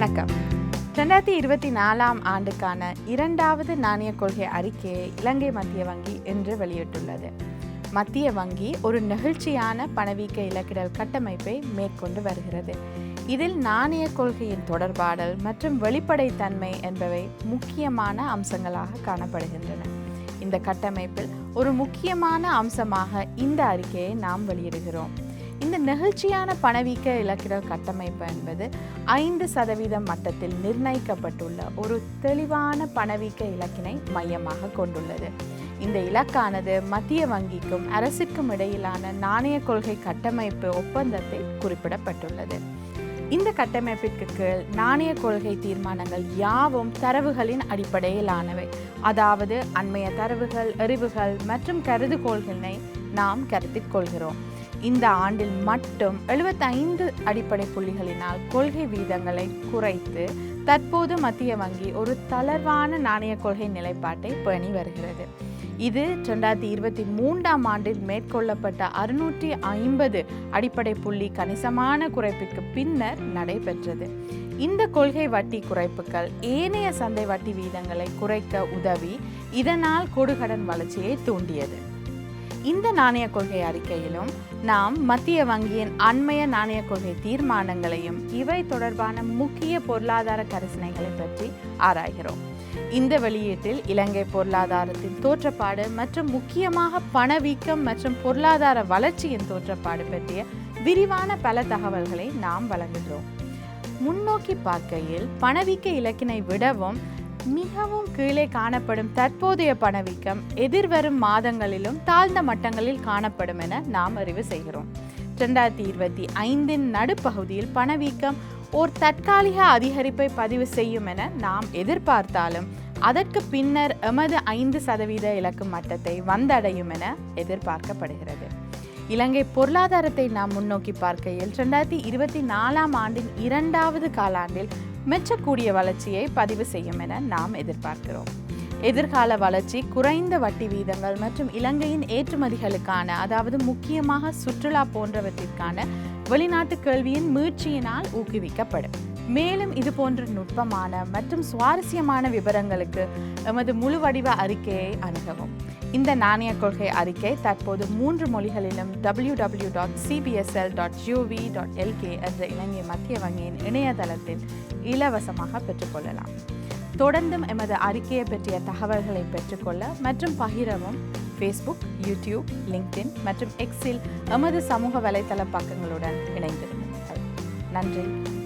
வணக்கம். ரெண்டாயிரத்தி இருபத்தி நாலாம் ஆண்டுக்கான இரண்டாவது நாணய கொள்கை அறிக்கையை இலங்கை மத்திய வங்கி இன்று வெளியிட்டுள்ளது. மத்திய வங்கி ஒரு நெகிழ்ச்சியான பணவீக்க இலக்கிடல் கட்டமைப்பை மேற்கொண்டு வருகிறது. இதில் நாணய கொள்கையின் தொடர்பாடல் மற்றும் வெளிப்படைத்தன்மை என்பவை முக்கியமான அம்சங்களாக காணப்படுகின்றன. இந்த கட்டமைப்பில் ஒரு முக்கியமான அம்சமாக இந்த அறிக்கையை நாம் வெளியிடுகிறோம். இந்த நெகிழ்ச்சியான பணவீக்க இலக்கிட கட்டமைப்பு என்பது ஐந்து சதவீதம் மட்டத்தில் நிர்ணயிக்கப்பட்டுள்ள ஒரு தெளிவான பணவீக்க இலக்கினை மையமாக கொண்டுள்ளது. இந்த இலக்கானது மத்திய வங்கிக்கும் அரசுக்கும் இடையிலான நாணய கொள்கை கட்டமைப்பு ஒப்பந்தத்தில் குறிப்பிடப்பட்டுள்ளது. இந்த கட்டமைப்பிற்கு கீழ் நாணய கொள்கை தீர்மானங்கள் யாவும் தரவுகளின் அடிப்படையிலானவை. அதாவது அண்மைய தரவுகள் எறிவுகள் மற்றும் கருதுகோள்களை நாம் கருத்தில் கொள்கிறோம். இந்த ஆண்டில் மட்டும் 75 அடிப்படை புள்ளிகளினால் கொள்கை வீதங்களை குறைத்து தற்போது மத்திய வங்கி ஒரு தளர்வான நாணய கொள்கை நிலைப்பாட்டை பேணி வருகிறது. இது ரெண்டாயிரத்தி இருபத்தி மூன்றாம் ஆண்டில் மேற்கொள்ளப்பட்ட அறுநூற்றி ஐம்பது அடிப்படை புள்ளி கணிசமான குறைப்புக்கு பின்னர் நடைபெற்றது. இந்த கொள்கை வட்டி குறைப்புகள் ஏனைய சந்தை வட்டி வீதங்களை குறைக்க உதவி இதனால் கொடுகடன் வளர்ச்சியை தூண்டியது. இந்த நாணய கொள்கை அறிக்கையிலும் நாம் மத்திய வங்கியின் அண்மைய நாணய கொள்கை தீர்மானங்களையும் இவை தொடர்பான முக்கிய பொருளாதார கரிசனைகளை பற்றி ஆராய்கிறோம். இந்த வெளியீட்டில் இலங்கை பொருளாதாரத்தின் தோற்றப்பாடு மற்றும் முக்கியமாக பணவீக்கம் மற்றும் பொருளாதார வளர்ச்சியின் தோற்றப்பாடு பற்றிய விரிவான பல தகவல்களை நாம் வழங்குகிறோம். முன்னோக்கி பார்க்கையில் பணவீக்க இலக்கினை விடவும் மிகவும் கீழே காணப்படும் தற்போதைய பணவீக்கம் எதிர்வரும் மாதங்களிலும் தாழ்ந்த மட்டங்களில் காணப்படும் என நாம் அறிவு செய்கிறோம். இரண்டாயிரத்தி இருபத்தி ஐந்தின் நடுப்பகுதியில் பணவீக்கம் ஓர் தற்காலிக அதிகரிப்பை பதிவு செய்யும் என நாம் எதிர்பார்த்தாலும் அதற்கு பின்னர் எமது ஐந்து சதவீத இலக்கு மட்டத்தை வந்தடையும் என எதிர்பார்க்கப்படுகிறது. இலங்கை பொருளாதாரத்தை நாம் முன்னோக்கி பார்க்கையில் ரெண்டாயிரத்தி இருபத்தி நாலாம் ஆண்டின் இரண்டாவது காலாண்டில் மெச்சக்கூடிய வளர்ச்சியை பதிவு செய்யும் என நாம் எதிர்பார்க்கிறோம். எதிர்கால வளர்ச்சி குறைந்த வட்டி வீதங்கள் மற்றும் இலங்கையின் ஏற்றுமதிகளுக்கான அதாவது முக்கியமாக சுற்றுலா போன்றவற்றிற்கான வெளிநாட்டு கேள்வியின் முயற்சியினால் ஊக்குவிக்கப்படும். மேலும் இது போன்ற நுட்பமான மற்றும் சுவாரஸ்யமான விவரங்களுக்கு எமது முழு வடிவ அறிக்கையை அணுகவும். இந்த நாணய கொள்கை அறிக்கை தற்போது மூன்று மொழிகளிலும் W W dot CBSL dot GOV dot LK என்ற இலங்கை மத்திய வங்கியின் இணையதளத்தில் இலவசமாக பெற்றுக்கொள்ளலாம். தொடர்ந்தும் எமது அறிக்கையை பற்றிய தகவல்களை பெற்றுக்கொள்ள மற்றும் பகிரவும் ஃபேஸ்புக் யூடியூப் லிங்க்டின் மற்றும் எக்ஸில் எமது சமூக வலைத்தள பக்கங்களுடன் இணைந்திருங்கள். நன்றி.